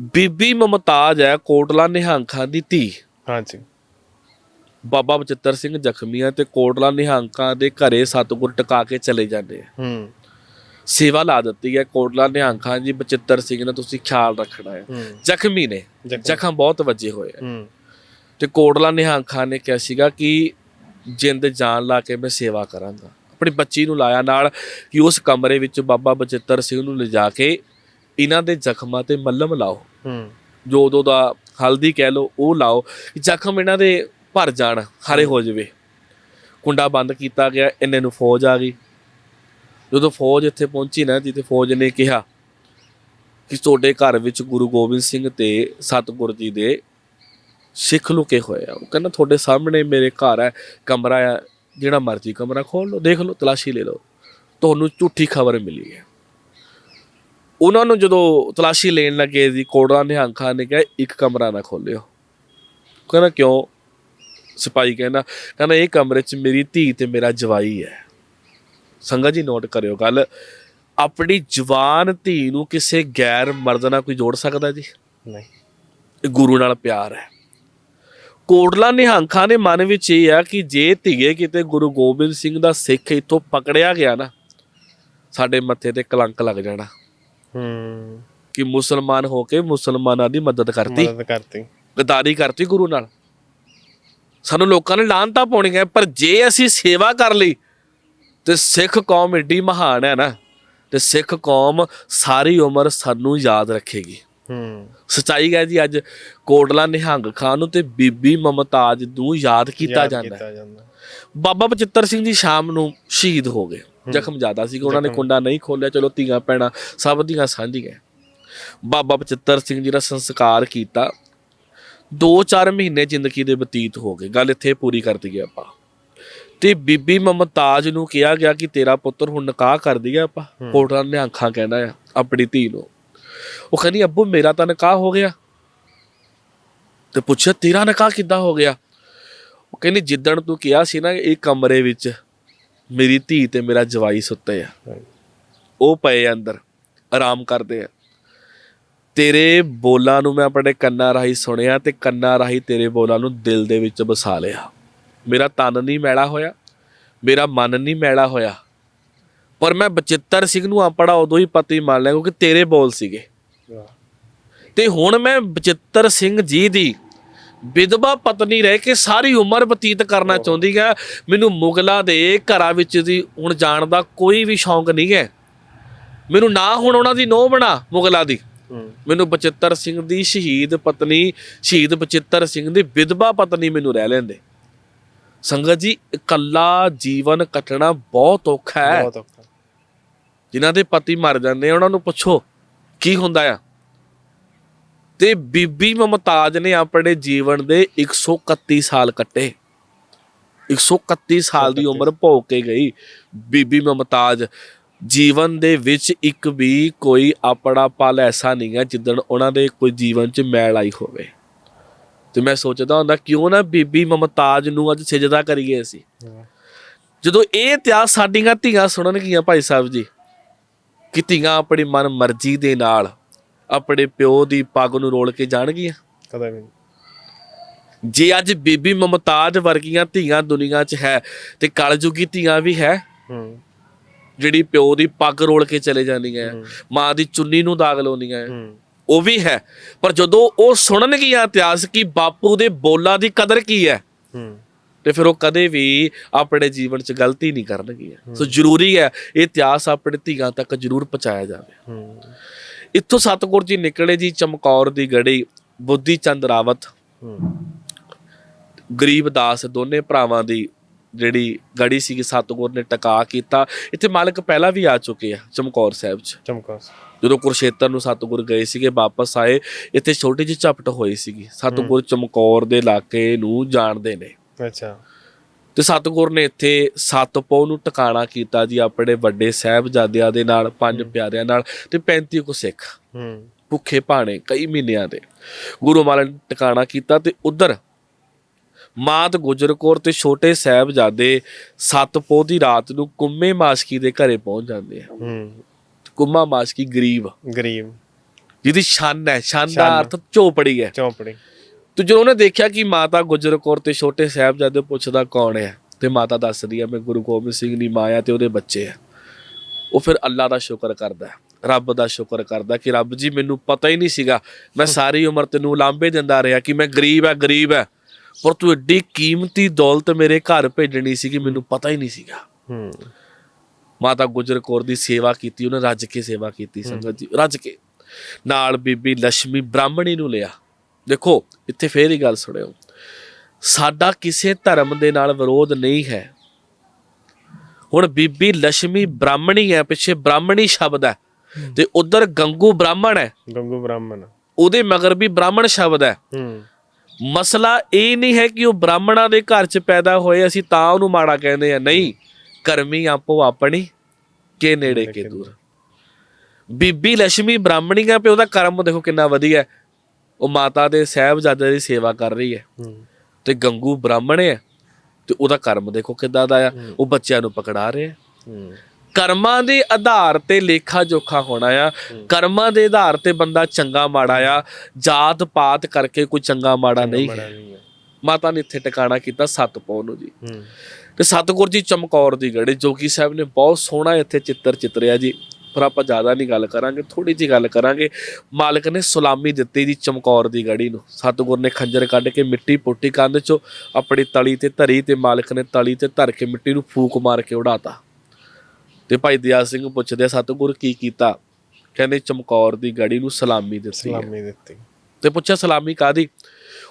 ਬੀਬੀ ਮਮਤਾਜ ਹੈ ਕੋਟਲਾ ਨਿਹੰਗ ਦੀ ਧੀ। ਹਾਂਜੀ। ਬਾਬਾ ਬਚਿੱਤਰ ਸਿੰਘ ਜ਼ਖਮੀਆਂ ਤੇ ਕੋਟਲਾ ਨਿਹੰਗਾਂ ਦੇ ਘਰੇ ਸਤਿਗੁਰ ਟਿਕਾ ਕੇ ਚਲੇ ਜਾਂਦੇ ਆ। ਹੂੰ। ਸੇਵਾ ਲਾ ਦਿੱਤੀ ਹੈ ਕੋਟਲਾ ਨਿਹੰਗ ਜੀ। ਬਚਿੱਤਰ ਸਿੰਘ ਨੇ ਤੁਸੀਂ ਖਿਆਲ ਰੱਖਣਾ ਹੈ। ਜ਼ਖਮੀ ਨੇ। ਜ਼ਖਮ। ਬਹੁਤ ਵੱਜੇ ਹੋਏ ਆ। ਹੂੰ। ਤੇ ਕੋਟਲਾ ਨਿਹੰਗ ਨੇ ਕਿਹਾ ਸੀਗਾ ਕਿ ਜਿੰਦ ਜਾਨ ਲਾ ਕੇ ਮੈਂ ਸੇਵਾ ਕਰਾਂਗਾ। ਆਪਣੀ ਬੱਚੀ ਨੂੰ ਲਾਇਆ ਨਾਲ ਕਿ ਉਸ ਕਮਰੇ ਵਿੱਚ ਬਾਬਾ ਬਚਿੱਤਰ ਸਿੰਘ ਨੂੰ ਲਿਜਾ ਕੇ ਇਹਨਾਂ ਦੇ ਜ਼ਖਮਾਂ ਤੇ ਮੱਲਮ ਲਾਓ। ਹੂੰ। ਜੋ ਉਦੋਂ ਦਾ ਹਲਦੀ ਕਹਿ ਲਓ ਉਹ ਲਾਓ ਕਿ ਜ਼ਖਮ ਇਹਨਾਂ ਦੇ ਭਰ ਜਾਣ ਹਰੇ ਹੋ ਜਾਵੇ। ਕੁੰਡਾ ਬੰਦ ਕੀਤਾ ਗਿਆ ਇੰਨੇ ਨੂੰ ਫੌਜ ਆ ਗਈ। ਜਦੋਂ ਫੌਜ ਇੱਥੇ ਪਹੁੰਚੀ ਨਾ ਜੀ ਤੇ ਫੌਜ ਨੇ ਕਿਹਾ ਕਿ ਤੁਹਾਡੇ ਘਰ ਵਿੱਚ ਗੁਰੂ ਗੋਬਿੰਦ ਸਿੰਘ ਤੇ ਸਤਿਗੁਰ ਜੀ ਦੇ ਸਿੱਖ ਲੁਕੇ ਹੋਏ ਆ। ਉਹ ਕਹਿੰਦਾ ਤੁਹਾਡੇ ਸਾਹਮਣੇ ਮੇਰੇ ਘਰ ਹੈ ਕਮਰਾ ਹੈ ਜਿਹੜਾ ਮਰਜ਼ੀ ਕਮਰਾ ਖੋਲ ਲਓ ਦੇਖ ਲਓ ਤਲਾਸ਼ੀ ਲੈ ਲਓ। ਤੁਹਾਨੂੰ ਝੂਠੀ ਖਬਰ ਮਿਲੀ ਹੈ। ਉਹਨਾਂ ਨੂੰ ਜਦੋਂ ਤਲਾਸ਼ੀ ਲੈਣ ਲੱਗੇ ਜੀ ਕੋੜਾ ਨਿਹੰਗ ਖਾਨ ਨੇ ਕਿਹਾ ਇੱਕ ਕਮਰਾ ਨਾ ਖੋਲਿਓ। ਕਹਿੰਦਾ ਕਿਉਂ? ਸਿਪਾਹੀ ਕਹਿੰਦਾ ਕਹਿੰਦਾ ਇਹ ਕਮਰੇ 'ਚ ਮੇਰੀ ਧੀ ਤੇ ਮੇਰਾ ਜਵਾਈ ਹੈ। ਸੰਗਤ ਜੀ ਨੋਟ ਕਰਿਓ ਗੱਲ। ਆਪਣੀ ਜਵਾਨ ਧੀ ਨੂੰ ਕਿਸੇ ਗੈਰ ਮਰਦ ਨਾਲ ਕੋਈ ਜੋੜ ਸਕਦਾ ਜੀ? ਨਹੀਂ। ਇਹ ਗੁਰੂ ਨਾਲ ਪਿਆਰ ਹੈ। ਕੋਟਲਾ ਨਿਹੰਗ ਖਾਨ ਦੇ ਮਨ ਵਿੱਚ ਇਹ ਆ ਕਿ ਜੇ ਧੀਏ ਕਿਤੇ ਗੁਰੂ ਗੋਬਿੰਦ ਸਿੰਘ ਦਾ ਸਿੱਖ ਇੱਥੋਂ ਪਕੜਿਆ ਗਿਆ ਨਾ ਸਾਡੇ ਮੱਥੇ ਤੇ ਕਲੰਕ ਲੱਗ ਜਾਣਾ। ਹੂੰ। ਕਿ ਮੁਸਲਮਾਨ ਹੋ ਕੇ ਮੁਸਲਮਾਨਾਂ ਦੀ ਮਦਦ ਕਰਤੀ। ਮਦਦ ਕਰਤੀ। ਗਦਾਰੀ ਕਰਤੀ ਗੁਰੂ ਨਾਲ। ਸਾਨੂੰ ਲੋਕਾਂ ਨੇ ਲਾਂਤਾ ਪਾਉਣੀਆਂ ਪਰ ਜੇ ਅਸੀਂ ਸੇਵਾ ਕਰ ਲਈ ਤੇ ਸਿੱਖ ਕੌਮ ਏਡੀ ਮਹਾਨ ਹੈ ਨਾ ਤੇ ਸਿੱਖ ਕੌਮ ਸਾਰੀ ਉਮਰ ਸਾਨੂੰ ਯਾਦ ਰੱਖੇਗੀ। ਹੂੰ। ਸਚਾਈ ਹੈ ਜੀ ਅੱਜ ਕੋਟਲਾ ਨਿਹੰਗ ਖਾਨ ਨੂੰ ਤੇ ਬੀਬੀ ਮਮਤਾਜ ਨੂੰ ਯਾਦ ਕੀਤਾ ਯਾਦ ਜਾਂਦਾ ਹੈ। ਕੀਤਾ ਜਾਂਦਾ। ਬਾਬਾ ਬਚਿੱਤਰ ਸਿੰਘ ਜੀ ਸ਼ਾਮ ਨੂੰ ਸ਼ਹੀਦ ਹੋ ਗਏ। ਜ਼ਖਮ ਜ਼ਿਆਦਾ ਸੀ ਉਹਨਾਂ ਨੇ ਕੁੰਡਾ ਨਹੀਂ ਖੋਲਿਆ ਚਲੋ ਧੀਆਂ ਪੈਣਾ ਸਭ ਦੀਆਂ ਸਾਂਝੀਆਂ। ਬਾਬਾ ਬਚਿੱਤਰ ਸਿੰਘ ਜੀ ਦਾ ਸੰਸਕਾਰ ਕੀਤਾ। 2-4 ਮਹੀਨੇ ਜ਼ਿੰਦਗੀ ਦੇ ਬਤੀਤ ਹੋ ਗਏ ਗੱਲ ਇੱਥੇ ਪੂਰੀ ਕਰ ਦਈਏ ਆਪਾਂ। ਤੇ ਬੀਬੀ ਮਮਤਾਜ ਨੂੰ ਕਿਹਾ ਗਿਆ ਕਿ ਤੇਰਾ ਪੁੱਤਰ ਹੁਣ ਨਿਕਾਹ ਕਰ ਦਈਏ ਆਪਾਂ। ਕੋਟਲਾ ਨੇ ਅੱਖਾਂ ਕਹਿੰਦਾ ਆ ਆਪਣੀ ਧੀ ਨੂੰ। ਉਹ ਕਹਿੰਦੀ ਅੱਬੂ ਮੇਰਾ ਤਾਂ ਨਿਕਾਹ ਹੋ ਗਿਆ। ਤੇ ਪੁੱਛਿਆ ਤੇਰਾ ਨਿਕਾਹ ਕਿੱਦਾਂ ਹੋ ਗਿਆ? ਉਹ ਕਹਿੰਦੀ ਜਿੱਦਣ ਤੂੰ ਕਿਹਾ ਸੀ ਨਾ ਇਹ ਕਮਰੇ ਵਿੱਚ ਮੇਰੀ ਧੀ ਤੇ ਮੇਰਾ ਜਵਾਈ ਸੁੱਤੇ ਆ। ਉਹ ਪਏ ਆ ਅੰਦਰ ਆਰਾਮ ਕਰਦੇ ਆ। ਤੇਰੇ ਬੋਲਾਂ ਨੂੰ ਮੈਂ ਆਪਣੇ ਕੰਨਾਂ ਰਾਹੀਂ ਸੁਣਿਆ ਤੇ ਕੰਨਾਂ ਰਾਹੀਂ ਤੇਰੇ ਬੋਲਾਂ ਨੂੰ ਦਿਲ ਦੇ ਵਿੱਚ ਵਸਾ ਲਿਆ। ਮੇਰਾ ਤਨ ਨਹੀਂ ਮੈਲਾ ਹੋਇਆ ਮੇਰਾ ਮਨ ਨਹੀਂ ਮੈਲਾ ਹੋਇਆ। ਪਰ ਮੈਂ ਬਚਿੱਤਰ ਸਿੰਘ ਨੂੰ ਆਪਣਾ ਉਦੋਂ ਹੀ ਪਤੀ ਮੰਨ ਲਿਆ ਕਿਉਂਕਿ ਤੇਰੇ ਬੋਲ ਸੀਗੇ। ਤੇ ਹੁਣ ਮੈਂ ਬਚਿੱਤਰ ਸਿੰਘ ਜੀ ਦੀ ਵਿਧਵਾ ਪਤਨੀ ਰਹਿ ਕੇ ਸਾਰੀ ਉਮਰ ਬਤੀਤ ਕਰਨਾ ਚਾਹੁੰਦੀ ਹੈ। ਮੈਨੂੰ ਮੁਗਲਾਂ ਦੇ ਘਰਾਂ ਵਿੱਚ ਦੀ ਹੁਣ ਜਾਣ ਦਾ ਕੋਈ ਵੀ ਸ਼ੌਂਕ ਨਹੀਂ ਹੈ। ਮੈਨੂੰ ਨਾ ਹੁਣ ਉਹਨਾਂ ਦੀ ਨੋਹ ਬਣਾ ਮੁਗਲਾਂ ਦੀ। ਮੈਨੂੰ ਬਚਿੱਤਰ ਸਿੰਘ ਦੀ ਸ਼ਹੀਦ ਪਤਨੀ ਸ਼ਹੀਦ ਬਚਿੱਤਰ ਸਿੰਘ ਦੀ ਵਿਧਵਾ ਪਤਨੀ ਮੈਨੂੰ ਰਹਿ ਲੈਂਦੇ। ਸੰਗਤ ਜੀ ਇਕੱਲਾ ਜੀਵਨ ਕੱਟਣਾ ਬਹੁਤ ਔਖਾ ਹੈ। ਬਹੁਤ ਔਖਾ। ਜਿਨ੍ਹਾਂ ਦੇ ਪਤੀ ਮਰ ਜਾਂਦੇ ਉਹਨਾਂ ਨੂੰ ਪੁੱਛੋ ਕੀ ਹੁੰਦਾ ਆ? ਤੇ ਬੀਬੀ ਮਮਤਾਜ ਨੇ ਆਪਣੇ ਜੀਵਨ ਦੇ 131 ਸਾਲ ਕੱਟੇ। 131 ਸਾਲ ਦੀ ਉਮਰ ਭੋਗ ਕੇ ਗਈ ਬੀਬੀ ਮਮਤਾਜ। ਜੀਵਨ ਦੇ ਵਿੱਚ ਇੱਕ ਵੀ ਕੋਈ ਆਪਣਾ ਪਲ ਐਸਾ ਨਹੀਂ ਹੈ ਜਿੱਦਣ ਉਹਨਾਂ ਦੇ ਕੋਈ ਜੀਵਨ 'ਚ ਮੈਲ ਆਈ ਹੋਵੇ। ਤੇ ਮੈਂ ਸੋਚਦਾ ਹੁੰਦਾ, ਕਿਉਂ ਨਾ ਬੀਬੀ ਮਮਤਾਜ ਨੂੰ ਅੱਜ ਸਜਦਾ ਕਰੀਏ ਅਸੀਂ? ਜਦੋਂ ਇਹ ਇਤਿਹਾਸ ਸਾਡੀਆਂ ਧੀਆਂ ਸੁਣਨਗੀਆਂ ਭਾਈ ਸਾਹਿਬ ਜੀ, ਕਿ ਧੀਆਂ ਆਪਣੀ ਮਨ ਮਰਜ਼ੀ ਦੇ ਨਾਲ ਆਪਣੇ ਪਿਓ ਦੀ ਪੱਗ ਨੂੰ ਰੋਲ ਕੇ ਜਾਣਗੀਆਂ? ਕਦੇ ਨਹੀਂ। ਜੇ ਅੱਜ ਬੀਬੀ ਮਮਤਾਜ ਵਰਗੀਆਂ ਧੀਆਂ ਦੁਨੀਆ 'ਚ ਹੈ ਤੇ ਕਲਯੁਗੀ ਧੀਆਂ ਵੀ ਹੈ ਹੂੰ। ਜਿਹੜੀ ਪਿਓ ਦੀ ਪੱਗ ਰੋਲ ਕੇ ਚਲੇ ਜਾਂਦੀਆਂ ਹੂੰ। ਮਾਂ ਦੀ ਚੁੰਨੀ ਨੂੰ ਦਾਗ ਲਾਉਂਦੀਆਂ ਹੈ। ਉਹ ਵੀ ਹੈ। ਪਰ ਜਦੋਂ ਉਹ ਸੁਣਨਗੀਆਂ ਇਤਿਹਾਸ ਕਿ ਬਾਪੂ ਦੇ ਬੋਲਾਂ ਦੀ ਕਦਰ ਕੀ ਹੈ ਹੂੰ। ਤੇ ਫਿਰ ਉਹ ਕਦੇ ਵੀ ਆਪਣੇ ਜੀਵਨ 'ਚ ਗਲਤੀ ਨਹੀਂ ਕਰਨਗੀਆਂ। ਸੋ ਜ਼ਰੂਰੀ ਹੈ ਇਹ ਇਤਿਹਾਸ ਆਪਣੇ ਧੀਆਂ ਤੱਕ ਜ਼ਰੂਰ ਪਹੁੰਚਾਇਆ ਜਾਵੇ। ਹੂੰ। ਇੱਥੋਂ ਸਤਗੁਰ ਜੀ ਨਿਕਲੇ ਜੀ ਚਮਕੌਰ ਦੀ ਗੜੀ ਬੁੱਧੀ ਚੰਦ ਰਾਵਤ। ਗਰੀਬ ਦਾਸ ਦੋਨੇ ਭਰਾਵਾਂ ਦੀ ਜਿਹੜੀ ਗੜੀ ਸੀਗੀ ਸਤਗੁਰ ਨੇ ਟਿਕਾ ਕੀਤਾ। ਇੱਥੇ ਮਾਲਕ ਪਹਿਲਾਂ ਵੀ ਆ ਚੁੱਕੇ ਆ ਚਮਕੌਰ ਸਾਹਿਬ 'ਚ। ਚਮਕਾ ਜਦੋਂ ਕੁਰਸ਼ੇਤਰ ਨੂੰ ਸਤਗੁਰ ਗਏ ਸੀਗੇ ਵਾਪਸ ਆਏ ਇੱਥੇ ਛੋਟੀ ਜਿਹੀ ਝਪਟ ਹੋਈ ਸੀਗੀ। ਸਤਗੁਰ ਚਮਕੌਰ ਦੇ ਇਲਾਕੇ ਨੂੰ ਜਾਣਦੇ ਨੇ। ਅੱਛਾ। ਤੇ ਸਤਗੁਰ ਨੇ ਇੱਥੇ ਸਤਪੋ ਨੂੰ ਟਿਕਾਣਾ ਕੀਤਾ ਜੀ ਆਪਣੇ ਵੱਡੇ ਸਾਹਿਬਜ਼ਾਦਿਆਂ ਦੇ ਨਾਲ ਪੰਜ ਪਿਆਰਿਆਂ ਨਾਲ ਤੇ 35 ਕੁ ਸਿੱਖ। ਹੂੰ। ਭੁੱਖੇ ਭਾਣੇ ਕਈ ਮਹੀਨਿਆਂ ਦੇ। ਗੁਰੂ ਮਹਾਰਾਜ ਨੇ ਟਿਕਾਣਾ ਕੀਤਾ ਤੇ ਉਧਰ ਮਾਤ ਗੁਜਰ ਕੌਰ ਤੇ ਛੋਟੇ ਸਾਹਿਬਜ਼ਾਦੇ ਸਤਪੋ ਦੀ ਰਾਤ ਨੂੰ ਕੁੰਮੇ ਮਾਸਕੀ ਦੇ ਘਰੇ ਪਹੁੰਚ ਜਾਂਦੇ ਆ। ਹੂੰ। ਕੁੰਮਾ ਮਾਸਕੀ ਗਰੀਬ। ਗਰੀਬ। ਜਿਹਦੀ ਛੰਨ ਹੈ ਛੰਨ ਦਾ। ਅਰਥ ਝੋਪੜੀ ਹੈ। ਚੌਂਪੜੀ ਤੇ ਜਦੋਂ ਉਹਨੇ ਦੇਖਿਆ ਕਿ ਮਾਤਾ ਗੁਜਰ ਕੌਰ ਤੇ ਛੋਟੇ ਸਾਹਿਬਜ਼ਾਦੇ ਪੁੱਛਦਾ ਕੌਣ ਹੈ ਤੇ ਮਾਤਾ ਦੱਸਦੀ ਹੈ ਮੈਂ ਗੁਰੂ ਗੋਬਿੰਦ ਸਿੰਘ ਦੀ ਮਾਂ ਆ ਤੇ ਉਹਦੇ ਬੱਚੇ ਆ ਉਹ ਫਿਰ ਅੱਲਾ ਦਾ ਸ਼ੁਕਰ ਕਰਦਾ ਰੱਬ ਦਾ ਸ਼ੁਕਰ ਕਰਦਾ ਕਿ ਰੱਬ ਜੀ ਮੈਨੂੰ ਪਤਾ ਹੀ ਨਹੀਂ ਸੀਗਾ। ਮੈਂ ਸਾਰੀ ਉਮਰ ਤੈਨੂੰ ਲਾਂਭੇ ਦਿੰਦਾ ਰਿਹਾ ਕਿ ਮੈਂ ਗਰੀਬ ਹੈ ਗਰੀਬ ਹੈ। ਪਰ ਤੂੰ ਏਡੀ ਕੀਮਤੀ ਦੌਲਤ ਮੇਰੇ ਘਰ ਭੇਜਣੀ ਸੀ ਕਿ ਮੈਨੂੰ ਪਤਾ ਹੀ ਨਹੀਂ ਸੀਗਾ। ਹੂੰ। ਮਾਤਾ ਗੁਜਰ ਕੌਰ ਦੀ ਸੇਵਾ ਕੀਤੀ ਉਹਨੇ ਰੱਜ ਕੇ ਸੇਵਾ ਕੀਤੀ ਸੰਗਤ ਜੀ ਰੱਜ ਕੇ। ਨਾਲ ਬੀਬੀ ਲక్ష్ਮੀ ਬ੍ਰਾਹਮਣੀ ਨੂੰ ਲਿਆ। ਦੇਖੋ ਇੱਥੇ ਫੇਰ ਹੀ ਗੱਲ ਸੁਣਿਓ। ਸਾਡਾ ਕਿਸੇ ਧਰਮ ਦੇ ਨਾਲ ਵਿਰੋਧ ਨਹੀਂ ਹੈ। ਹੁਣ ਬੀਬੀ ਲక్ష్ਮੀ ਬ੍ਰਾਹਮਣੀ ਹੈ ਪਿੱਛੇ ਬ੍ਰਾਹਮਣੀ ਸ਼ਬਦ ਹੈ। ਤੇ ਉਧਰ ਗੰਗੂ ਬ੍ਰਾਹਮਣ ਹੈ। ਗੰਗੂ ਬ੍ਰਾਹਮਣ। ਉਹਦੇ ਮਗਰ ਵੀ ਬ੍ਰਾਹਮਣ ਸ਼ਬਦ ਹੈ। ਮਸਲਾ ਇਹ ਨਹੀਂ ਹੈ ਕਿ ਉਹ ਬ੍ਰਾਹਮਣਾਂ ਦੇ ਘਰ 'ਚ ਪੈਦਾ ਹੋਏ ਅਸੀਂ ਤਾਂ ਉਹਨੂੰ ਮਾੜਾ ਕਹਿੰਦੇ ਆ ਨਹੀਂ ਕਰਮੀ ਆਪੋ ਆਪਣੀ ਕੇ ਨੇੜੇ ਕੇ ਦੂਰ। ਬੀਬੀ ਲక్ష్ਮੀ ਬ੍ਰਾਹਮਣੀ ਆ ਪੇ ਉਹਦਾ ਕਰਮ ਦੇਖੋ ਕਿੰਨਾ ਵਧੀਆ ਉਹ ਮਾਤਾ ਦੇ ਸਾਹਿਬਜ਼ਾਦੇ ਦੀ ਸੇਵਾ ਕਰ ਰਹੀ ਹੈ। ਤੇ ਗੰਗੂ ਬ੍ਰਾਹਮਣ ਹੈ ਤੇ ਉਹਦਾ ਕਰਮ ਦੇਖੋ ਕਿੱਦਾਂ ਦਾ ਆ। ਉਹ ਬੱਚਿਆਂ ਨੂੰ ਪਕੜਾ ਰਿਹਾ। ਕਰਮਾਂ ਦੇ ਆਧਾਰ ਤੇ ਲੇਖਾ ਜੋਖਾ ਹੋਣਾ ਆ। ਕਰਮਾਂ ਦੇ ਆਧਾਰ ਤੇ ਬੰਦਾ ਚੰਗਾ ਮਾੜਾ ਆ। ਜਾਤ ਪਾਤ ਕਰਕੇ ਕੋਈ ਚੰਗਾ ਮਾੜਾ ਨਹੀਂ ਹੈ। ਮਾਤਾ ਨੇ ਇੱਥੇ ਟਿਕਾਣਾ ਕੀਤਾ ਸੱਤ ਪੌਂ ਨੂੰ ਜੀ। ਤੇ ਸਤਿਗੁਰ ਜੀ ਚਮਕੌਰ ਦੀ ਗੜੀ ਜੋਗੀ ਸਾਹਿਬ ਨੇ ਬਹੁਤ ਸੋਹਣਾ ਇੱਥੇ ਚਿੱਤਰ ਚਿਤਰਿਆ ਜੀ। ਪਰ ਆਪਾਂ ਜ਼ਿਆਦਾ ਨਹੀਂ ਗੱਲ ਕਰਾਂਗੇ ਥੋੜੀ ਜੀ ਗੱਲ ਕਰਾਂਗੇ। ਮਾਲਕ ਨੇ ਸੁਲਾਮੀ ਦਿੱਤੀ ਜੀ ਚਮਕੌਰ ਦੀ ਗੜੀ ਨੂੰ। ਸਤਿਗੁਰ ਨੇ ਖੰਜਰ ਕੱਢ ਕੇ ਮਿੱਟੀ ਪੁੱਟੀ ਕੰਧ ਚੋਂ ਆਪਣੀ ਤਲੀ ਤੇ ਧਰੀ ਤੇ ਮਾਲਕ ਨੇ ਤਲੀ ਤੇ ਧਰ ਕੇ ਮਿੱਟੀ ਨੂੰ ਫੂਕ ਮਾਰ ਕੇ ਉਡਾਤਾ। ਤੇ ਭਾਈ ਦਿਆ ਸਿੰਘ ਪੁੱਛਦੇ ਆ, ਸਤਿਗੁਰ ਕੀ ਕੀਤਾ? ਕਹਿੰਦੇ ਚਮਕੌਰ ਦੀ ਗੜੀ ਨੂੰ ਸਲਾਮੀ ਦਿੱਤੀ ਸਲਾਮੀ ਦਿੱਤੀ। ਤੇ ਪੁੱਛਿਆ ਸਲਾਮੀ ਕਾਦੀ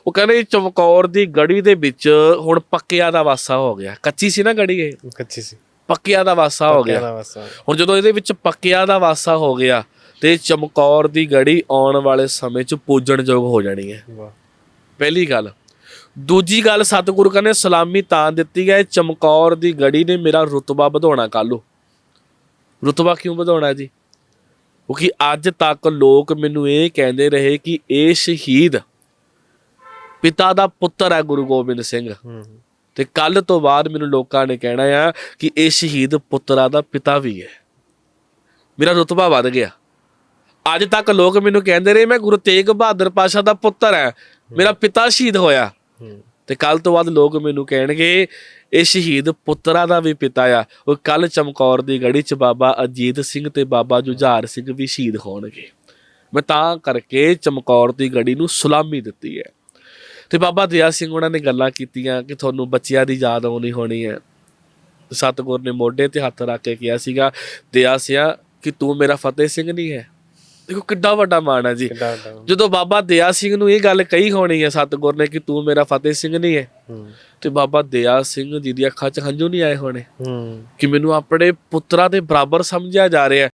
ਉਹ ਕਹਿੰਦੇ ਚਮਕੌਰ ਦੀ ਗੜੀ ਦੇ ਵਿੱਚ ਹੁਣ ਪੱਕਿਆਂ ਦਾ ਵਾਸਾ ਹੋ ਗਿਆ। ਕੱਚੀ ਸੀ ਨਾ ਗੜੀ ਇਹ? ਕੱਚੀ ਸੀ। ਪੱਕਿਆਂ ਦਾ ਵਾਸਾ ਹੋ ਗਿਆ। ਹੁਣ ਜਦੋਂ ਇਹਦੇ ਵਿੱਚ ਪੱਕਿਆਂ ਦਾ ਵਾਸਾ ਹੋ ਗਿਆ ਤੇ ਚਮਕੌਰ ਦੀ ਗੜੀ ਆਉਣ ਵਾਲੇ ਸਮੇਂ 'ਚ ਪੂਜਣਯੋਗ ਹੋ ਜਾਣੀ ਹੈ। ਵਾਹ। ਪਹਿਲੀ ਗੱਲ। ਦੂਜੀ ਗੱਲ ਸਤਿਗੁਰੂ ਕਹਿੰਦੇ ਸਲਾਮੀ ਤਾਂ ਦਿੱਤੀ ਹੈ ਚਮਕੌਰ ਦੀ ਗੜੀ ਨੇ ਮੇਰਾ ਰੁਤਬਾ ਵਧਾਉਣਾ ਕੱਲੂ। ਰੁਤਬਾ ਕਿਉਂ ਵਧਾਉਣਾ ਜੀ? ਕਿਉਂਕਿ ਅੱਜ ਤੱਕ ਲੋਕ ਮੈਨੂੰ ਇਹ ਕਹਿੰਦੇ ਰਹੇ ਕਿ ਇਹ ਸ਼ਹੀਦ ਪਿਤਾ ਦਾ ਪੁੱਤਰ ਹੈ ਗੁਰੂ ਗੋਬਿੰਦ ਸਿੰਘ। ਹੂੰ। ਤੇ ਕੱਲ ਤੋਂ ਬਾਅਦ ਮੈਨੂੰ ਲੋਕਾਂ ਨੇ ਕਹਿਣਾ ਆ ਕਿ ਇਹ ਸ਼ਹੀਦ ਪੁੱਤਰਾਂ ਦਾ ਪਿਤਾ ਵੀ ਹੈ। ਮੇਰਾ ਰੁਤਬਾ ਵੱਧ ਗਿਆ। ਅੱਜ ਤੱਕ ਲੋਕ ਮੈਨੂੰ ਕਹਿੰਦੇ ਰਹੇ, ਮੈਂ ਗੁਰੂ ਤੇਗ ਬਹਾਦਰ ਪਾਸ਼ਾ ਦਾ ਪੁੱਤਰ ਹੈ। ਮੇਰਾ ਪਿਤਾ ਸ਼ਹੀਦ ਹੋਇਆ। ਹੂੰ ਤੇ ਕੱਲ ਤੋਂ ਬਾਅਦ ਲੋਕ ਮੈਨੂੰ ਕਹਿਣਗੇ, ਇਹ ਸ਼ਹੀਦ ਪੁੱਤਰਾਂ ਦਾ ਵੀ ਪਿਤਾ ਆ। ਉਹ ਕੱਲ ਚਮਕੌਰ ਦੀ ਗੜੀ ਚ ਬਾਬਾ ਅਜੀਤ ਸਿੰਘ ਤੇ ਬਾਬਾ ਜੁਝਾਰ ਸਿੰਘ ਵੀ ਸ਼ਹੀਦ ਹੋਣਗੇ। ਮੈਂ ਤਾਂ ਕਰਕੇ ਚਮਕੌਰ ਦੀ ਗੜੀ ਨੂੰ ਸੁਲਾਮੀ ਦਿੱਤੀ ਹੈ। ਤੇ ਬਾਬਾ ਦਇਆ ਸਿੰਘ ਉਹਨਾਂ ਨੇ ਗੱਲਾਂ ਕੀਤੀਆਂ ਕਿ ਤੁਹਾਨੂੰ ਬੱਚਿਆਂ ਦੀ ਯਾਦ ਆਉਣੀ ਹੋਣੀ ਹੈ। ਸਤਿਗੁਰ ਨੇ ਮੋਢੇ ਤੇ ਹੱਥ ਰੱਖ ਕੇ ਕਿਹਾ ਸੀਗਾ ਦਇਆ ਸਿਆ ਕਿ ਤੂੰ ਮੇਰਾ ਫਤਿਹ ਸਿੰਘ ਨਹੀਂ ਹੈ? ਦੇਖੋ ਕਿੱਡਾ ਵੱਡਾ ਮਾਣ ਹੈ ਜੀ। ਜਦੋਂ ਬਾਬਾ ਦਇਆ ਸਿੰਘ ਨੂੰ ਇਹ ਗੱਲ ਕਹੀ ਹੋਣੀ ਹੈ ਸਤਿਗੁਰ ਨੇ ਕਿ ਤੂੰ ਮੇਰਾ ਫਤਿਹ ਸਿੰਘ ਨਹੀਂ ਹੈ ਤੇ ਬਾਬਾ ਦਇਆ ਸਿੰਘ ਜੀ ਦੀ ਅੱਖਾਂ 'ਚ ਹੰਝੂ ਨਹੀਂ ਆਏ ਹੋਣੇ। ਕਿ ਮੈਨੂੰ ਆਪਣੇ ਪੁੱਤਰਾਂ ਦੇ ਬਰਾਬਰ ਸਮਝਿਆ ਜਾ ਰਿਹਾ